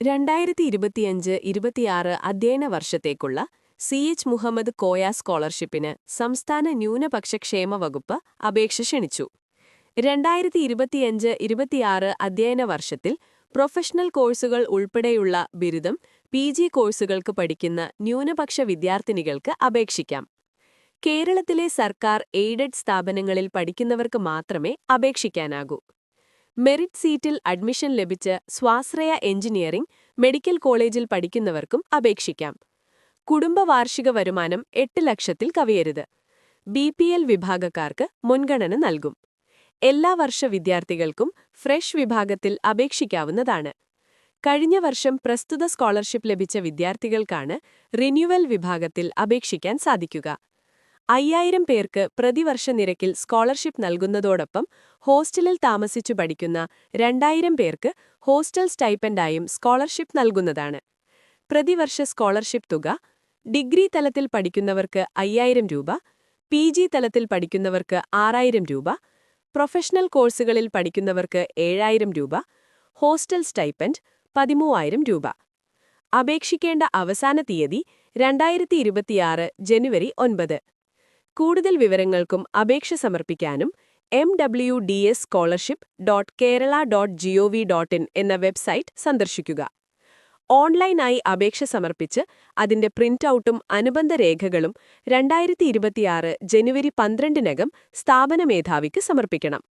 രണ്ടായിരത്തി ഇരുപത്തിയഞ്ച് ഇരുപത്തിയാറ് അധ്യയന വർഷത്തേക്കുള്ള സി എച്ച് മുഹമ്മദ് കോയ സ്കോളർഷിപ്പിന് സംസ്ഥാന ന്യൂനപക്ഷ ക്ഷേമ വകുപ്പ് അപേക്ഷ ക്ഷണിച്ചു. രണ്ടായിരത്തി ഇരുപത്തിയഞ്ച് ഇരുപത്തിയാറ് അധ്യയന വർഷത്തിൽ പ്രൊഫഷണൽ കോഴ്സുകൾ ഉൾപ്പെടെയുള്ള ബിരുദം പി ജി കോഴ്സുകൾക്ക് പഠിക്കുന്ന ന്യൂനപക്ഷ വിദ്യാർത്ഥിനികൾക്ക് അപേക്ഷിക്കാം. കേരളത്തിലെ സർക്കാർ എയ്ഡഡ് സ്ഥാപനങ്ങളിൽ പഠിക്കുന്നവർക്ക് മാത്രമേ അപേക്ഷിക്കാനാകൂ. മെറിറ്റ് സീറ്റിൽ അഡ്മിഷൻ ലഭിച്ച് സ്വാശ്രയ എഞ്ചിനീയറിംഗ് മെഡിക്കൽ കോളേജിൽ പഠിക്കുന്നവർക്കും അപേക്ഷിക്കാം. കുടുംബ വാർഷിക വരുമാനം എട്ട് ലക്ഷത്തിൽ കവിയരുത്. ബി പി എൽ വിഭാഗക്കാർക്ക് മുൻഗണന നൽകും. എല്ലാ വർഷ വിദ്യാർത്ഥികൾക്കും ഫ്രഷ് വിഭാഗത്തിൽ അപേക്ഷിക്കാവുന്നതാണ്. കഴിഞ്ഞ വർഷം പ്രസ്തുത സ്കോളർഷിപ്പ് ലഭിച്ച വിദ്യാർത്ഥികൾക്കാണ് റിന്യൂവൽ വിഭാഗത്തിൽ അപേക്ഷിക്കാൻ സാധിക്കുക. അയ്യായിരം പേർക്ക് പ്രതിവർഷ നിരക്കിൽ സ്കോളർഷിപ്പ് നൽകുന്നതോടൊപ്പം ഹോസ്റ്റലിൽ താമസിച്ചു പഠിക്കുന്ന രണ്ടായിരം പേർക്ക് ഹോസ്റ്റൽ സ്റ്റൈപ്പൻഡായും സ്കോളർഷിപ്പ് നൽകുന്നതാണ്. പ്രതിവർഷ സ്കോളർഷിപ്പ് തുക ഡിഗ്രി തലത്തിൽ പഠിക്കുന്നവർക്ക് അയ്യായിരം രൂപ പി തലത്തിൽ പഠിക്കുന്നവർക്ക് ആറായിരം രൂപ പ്രൊഫഷണൽ കോഴ്സുകളിൽ പഠിക്കുന്നവർക്ക് ഏഴായിരം രൂപ ഹോസ്റ്റൽ സ്റ്റൈപ്പൻഡ് പതിമൂവായിരം രൂപ. അപേക്ഷിക്കേണ്ട അവസാന തീയതി രണ്ടായിരത്തി ഇരുപത്തിയാറ് ജനുവരി ഒൻപത്. കൂടുതൽ വിവരങ്ങൾക്കും അപേക്ഷ സമർപ്പിക്കാനും M W D S scholarship dot Kerala dot G O V dot in എന്ന വെബ്സൈറ്റ് സന്ദർശിക്കുക. ഓൺലൈനായി അപേക്ഷ സമർപ്പിച്ച് അതിന്റെ പ്രിന്റൌട്ടും അനുബന്ധ രേഖകളും രണ്ടായിരത്തി ഇരുപത്തിയാറ് ജനുവരി പന്ത്രണ്ടിനകം സ്ഥാപന മേധാവിക്ക് സമർപ്പിക്കണം.